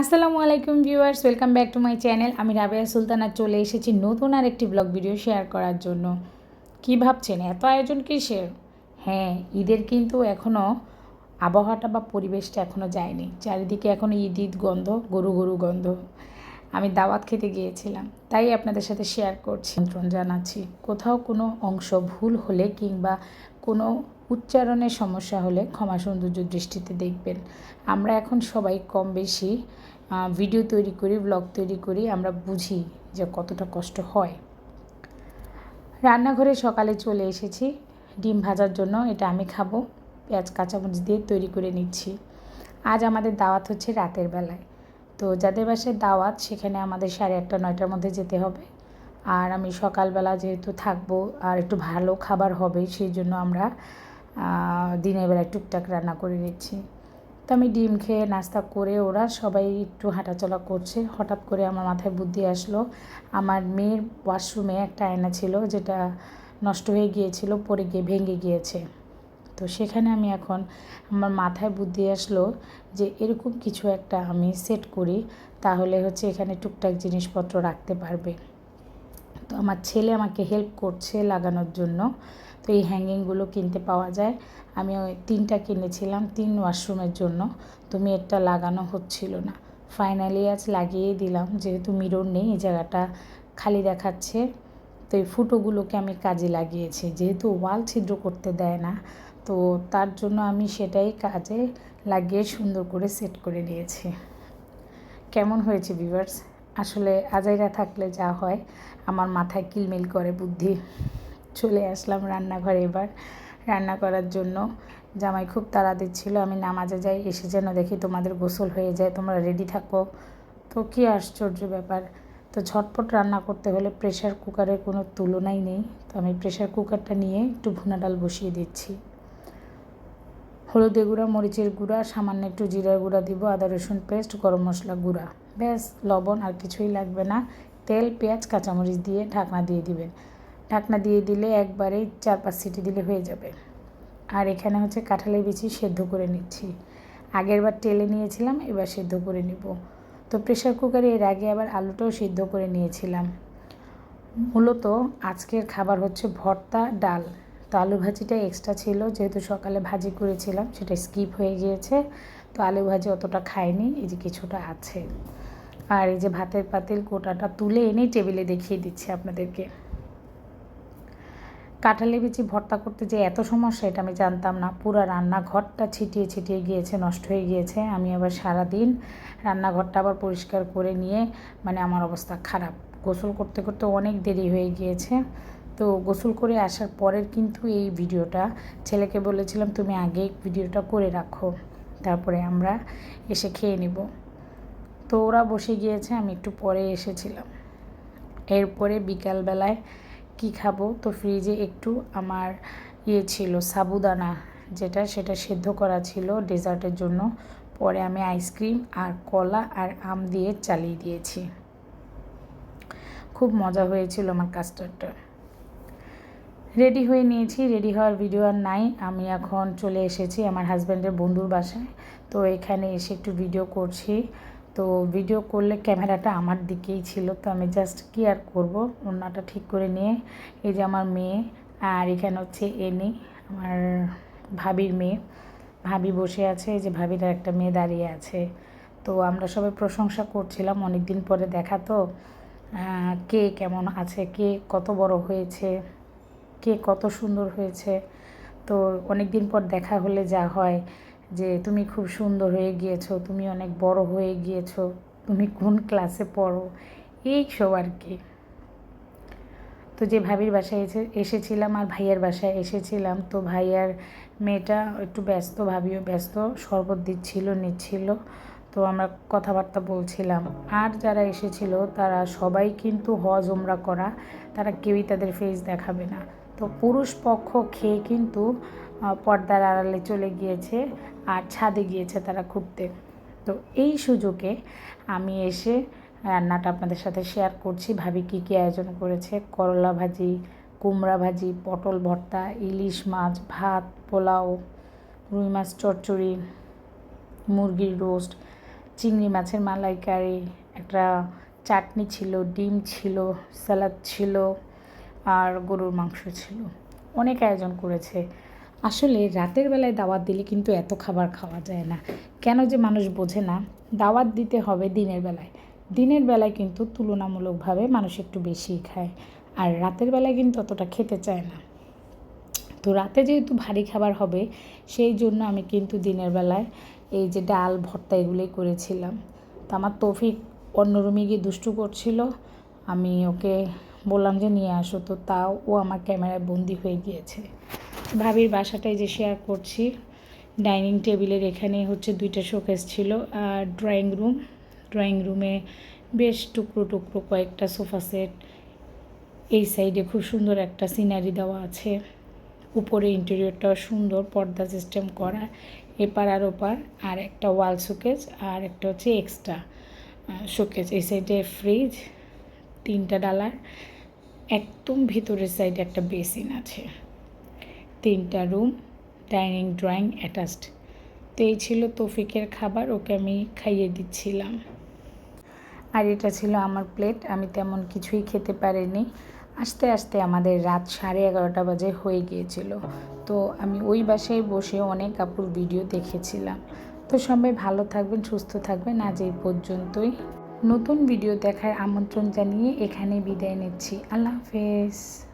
আসসালামু আলাইকুম viewers, welcome back to my channel. আমি রাবেয়া সুলতানা, চলে এসেছি নতুন আর একটি ব্লগ ভিডিও শেয়ার করার জন্য। কি ভাবছেন? এত আয়োজন কিসের? হ্যাঁ ঈদের কিন্তু এখনও আবহাওয়াটা বা পরিবেশটা এখনও যায়নি। চারিদিকে এখনও ঈদ ঈদ গন্ধ, গরু গরু গন্ধ। আমি দাওয়াত খেতে গিয়েছিলাম, তাই আপনাদের সাথে শেয়ার করছি নিমন্ত্রণ জানাচ্ছি। কোথাও কোনো অংশ ভুল হলে কিংবা কোনো উচ্চারণের সমস্যা হলে ক্ষমা সৌন্দর্য দৃষ্টিতে দেখবেন। আমরা এখন সবাই কম বেশি ভিডিও তৈরি করি ব্লগ তৈরি করি, আমরা বুঝি যে কতটা কষ্ট হয়। রান্নাঘরে সকালে চলে এসেছি, ডিম ভাজার জন্য এটা আমি খাব, পেঁয়াজ, কাঁচামরিচ দিয়ে তৈরি করে নিচ্ছি। আজ আমাদের দাওয়াত হচ্ছে রাতের বেলায়। তো যাদের বাসায় দাওয়াত, সেখানে আমাদের সাড়ে আটটা, নয়টার মধ্যে যেতে হবে। আর আমি সকালবেলা যেহেতু থাকব, আর একটু ভালো খাবার হবে, সেই জন্য আমরা দিনের বেলায় টুকটাক রান্না করে নিচ্ছি। তো আমি ডিম খেয়ে নাস্তা করে ওরা সবাই একটু হাঁটাচলা করছে। হঠাৎ করে আমার মাথায় বুদ্ধি আসলো। আমার মেয়ের ওয়াশরুমে একটা আয়না ছিল যেটা নষ্ট হয়ে গিয়েছিল, পড়ে গিয়ে ভেঙে গিয়েছে। তো সেখানে আমি এখন আমার মাথায় বুদ্ধি আসলো যে এরকম কিছু একটা আমি সেট করি, তাহলে হচ্ছে এখানে টুকটাক জিনিসপত্র রাখতে পারবে। তো আমার ছেলে আমাকে হেল্প করছে লাগানোর জন্য। তো এই হ্যাঙ্গিংগুলো কিনতে পাওয়া যায়। আমি ওই তিনটা কিনেছিলাম, তিন ওয়াশরুমের জন্য। তো মেয়েরটা লাগানো হচ্ছিল না। ফাইনালি আজ লাগিয়ে দিলাম, যেহেতু মিরর নেই, এই জায়গাটা খালি দেখাচ্ছে। তো এই ফুটোগুলোকে আমি কাজে লাগিয়েছি। যেহেতু ওয়াল ছিদ্র করতে দেয় না, তো তার জন্য আমি সেটাই কাজে লাগিয়ে সুন্দর করে সেট করে নিয়েছি। কেমন হয়েছে ভিভার্স আসলে আজাইরা থাকলে যা হয়, আমার মাথায় কিলমিল করে বুদ্ধি। চলে আসলাম রান্নাঘরে এবার। রান্না করার জন্য জামাই খুব তাড়া দিচ্ছিল, আমি নামাজে যাই, এসে যেন দেখি তোমাদের গোসল হয়ে যায়, তোমরা রেডি থাকো। তো কী আশ্চর্য ব্যাপার, তো ঝটপট রান্না করতে হলে প্রেশার কুকারের কোনো তুলনাই নেই। তো আমি প্রেশার কুকারটা নিয়ে একটু ভুনা ডাল বসিয়ে দিচ্ছি। হলুদের গুঁড়া, মরিচের গুঁড়া, সামান্য একটু জিরার গুঁড়া দিব, আদা, রসুন পেস্ট গরম মশলা গুঁড়া। ব্যাস, লবণ আর কিছুই লাগবে না। তেল, পেঁয়াজ, কাঁচামরিচ দিয়ে ঢাকনা দিয়ে দিবেন। ঢাকনা দিয়ে দিলে একবারেই চার পাঁচ সিটি দিলে হয়ে যাবে। আর এখানে হচ্ছে কাঁঠালের বিচি সেদ্ধ করে নিচ্ছি। আগের বার টেলে নিয়েছিলাম, এবার সেদ্ধ করে নিব। তো প্রেশার কুকারে এর আগে আবার আলুটাও সিদ্ধ করে নিয়েছিলাম। মূলত আজকের খাবার হচ্ছে ভর্তা, ডাল। তো আলু ভাজিটা এক্সট্রা ছিল, যেহেতু সকালে ভাজি করেছিলাম, সেটা স্কিপ হয়ে গিয়েছে। তো আলু ভাজি অতটা খাইনি, এই যে কিছুটা আছে। আর এই যে ভাতের পাতিল কোটাটা তুলে এনেই টেবিলে দেখিয়ে দিচ্ছি আপনাদেরকে। কাঁঠালি বিচি ভর্তা করতে যে এত সমস্যা এটা আমি জানতাম না। পুরো রান্নাঘরটা ছিটিয়ে ছিটিয়ে গিয়েছে, নষ্ট হয়ে গিয়েছে। আমি আবার সারা দিন রান্নাঘরটা আবার পরিষ্কার করে নিয়ে মানে আমার অবস্থা খারাপ। গোসল করতে করতে অনেক দেরি হয়ে গিয়েছে। তো গোসল করে আসার পরের কিন্তু এই ভিডিওটা, ছেলেকে বলেছিলাম, তুমি আগে ভিডিওটা করে রাখো, তারপরে আমরা এসে খেয়ে নেব। তো ওরা বসে গিয়েছে, আমি একটু পরে এসেছিলাম। এরপরে বিকালবেলায় কি খাব? তো ফ্রিজে একটু আমার ইয়ে ছিল, সাবুদানা যেটা, সেটা সেদ্ধ করা ছিল ডেজার্টের জন্য। পরে আমি আইসক্রিম আর কলা আর আম দিয়ে চালিয়ে দিয়েছি। খুব মজা হয়েছিল আমার কাস্টার্ডটা রেডি হয়ে নিয়েছি রেডি হওয়ার ভিডিও আর নাই। আমি এখন চলে এসেছি আমার হাজব্যান্ডের বন্ধুর বাসায়। তো এখানে এসে একটু ভিডিও করছি। তো ভিডিও করলে ক্যামেরাটা আমার দিকেই ছিল, তো আমি জাস্ট কি আর করব। ওনাটা ঠিক করে নিয়ে, এই যে আমার মেয়ে, আর এখানে হচ্ছে এনি, আমার ভাবির মেয়ে। ভাবি বসে আছে, এই যে ভাবির একটা মেয়ে দাঁড়িয়ে আছে। তো আমরা সবাই প্রশংসা করছিলাম অনেক দিন পরে দেখা তো। কে কেমন আছে, কে কত বড় হয়েছে, কে কত সুন্দর হয়েছে। তো অনেক দিন পর দেখা হলে যা হয়। যে তুমি খুব সুন্দর হয়ে গিয়েছো, তুমি অনেক বড় হয়ে গিয়েছো, তুমি কোন ক্লাসে পড়ো, এই সব আর কি। তো যে ভাবির বাসায় এসে, এসেছিলাম আর ভাইয়ার বাসায় এসেছিলাম, তো ভাইয়ার মেয়েটা একটু ব্যস্ত, ভাবিও ব্যস্ত, শরবত দিচ্ছিল, নিচ্ছিল, তো আমরা কথাবার্তা বলছিলাম। আর যারা এসেছিল, তারা সবাই কিন্তু হজ ওমরা করা, তারা কেউই তাদের ফেস দেখাবে না। তো পুরুষ পক্ষ খেয়ে কিন্তু পর্দার আড়ালে চলে গিয়েছে আর ছাদে গিয়েছে তারা ঘুরতে। তো এই সুযোগে আমি এসে রান্নাটা আপনাদের সাথে শেয়ার করছি। ভাবি কী কী আয়োজন করেছে? করলা ভাজি, কুমড়া ভাজি, পটল ভর্তা, ইলিশ মাছ, ভাত, পোলাও, রুই মাছ, চচ্চড়ি, মুরগির রোস্ট, চিংড়ি মাছের মালাইকারি, একটা চাটনি ছিল, ডিম ছিল, স্যালাড ছিল, আর গরুর মাংস ছিল। অনেক আয়োজন করেছে। আসলে রাতের বেলায় দাওয়াত দিলে কিন্তু এত খাবার খাওয়া যায় না। কেন যে মানুষ বোঝে না, দাওয়াত দিতে হবে দিনের বেলায়। দিনের বেলায় কিন্তু তুলনামূলকভাবে মানুষ একটু বেশিই খায়। আর রাতের বেলায় কিন্তু অতটা খেতে চায় না। তো রাতে যেহেতু ভারী খাবার হবে, সেই জন্য আমি কিন্তু দিনের বেলায় এই যে ডাল, ভর্তা এগুলোই করেছিলাম। তো আমার তৌফিক অন্য রুমে গিয়ে দুষ্টু করছিল। আমি ওকে বললাম যে, নিয়ে আসো। তো তাও ও আমার ক্যামেরায় বন্দি হয়ে গিয়েছে। ভাবির বাসাটাই যে শেয়ার করছি ডাইনিং টেবিলের এখানে হচ্ছে দুইটা শোকেস ছিল আর ড্রয়িং রুম ড্রয়িং রুমে বেশ টুকরো টুকরো কয়েকটা সোফা সেট এই সাইডে খুব সুন্দর একটা সিনারি দেওয়া আছে। উপরে ইন্টেরিয়রটাও সুন্দর, পর্দা সিস্টেম করা, এপার আর ওপার, আর একটা ওয়াল শোকেজ আর একটা হচ্ছে এক্সট্রা শোকেজ এই সাইডে ফ্রিজ তিনটা ডালার, একদম ভিতরের সাইডে একটা বেসিন আছে। তিনটা রুম ডাইনিং ড্রয়িং অ্যাটাচড তো এই ছিল তৌফিকের খাবার, ওকে আমি খাইয়ে দিচ্ছিলাম। আর এটা ছিল আমার প্লেট আমি তেমন কিছুই খেতে পারিনি। আস্তে আস্তে আমাদের রাত সাড়ে এগারোটা বাজে হয়ে গিয়েছিল। তো আমি ওই বাসায় বসে অনেক আপুর ভিডিও দেখেছিলাম। তো সবাই ভালো থাকবেন, সুস্থ থাকবেন। আজ এই পর্যন্তই। নতুন ভিডিও দেখার আমন্ত্রণ জানিয়ে এখানে বিদায় নিচ্ছি। আল্লাহ হাফেজ।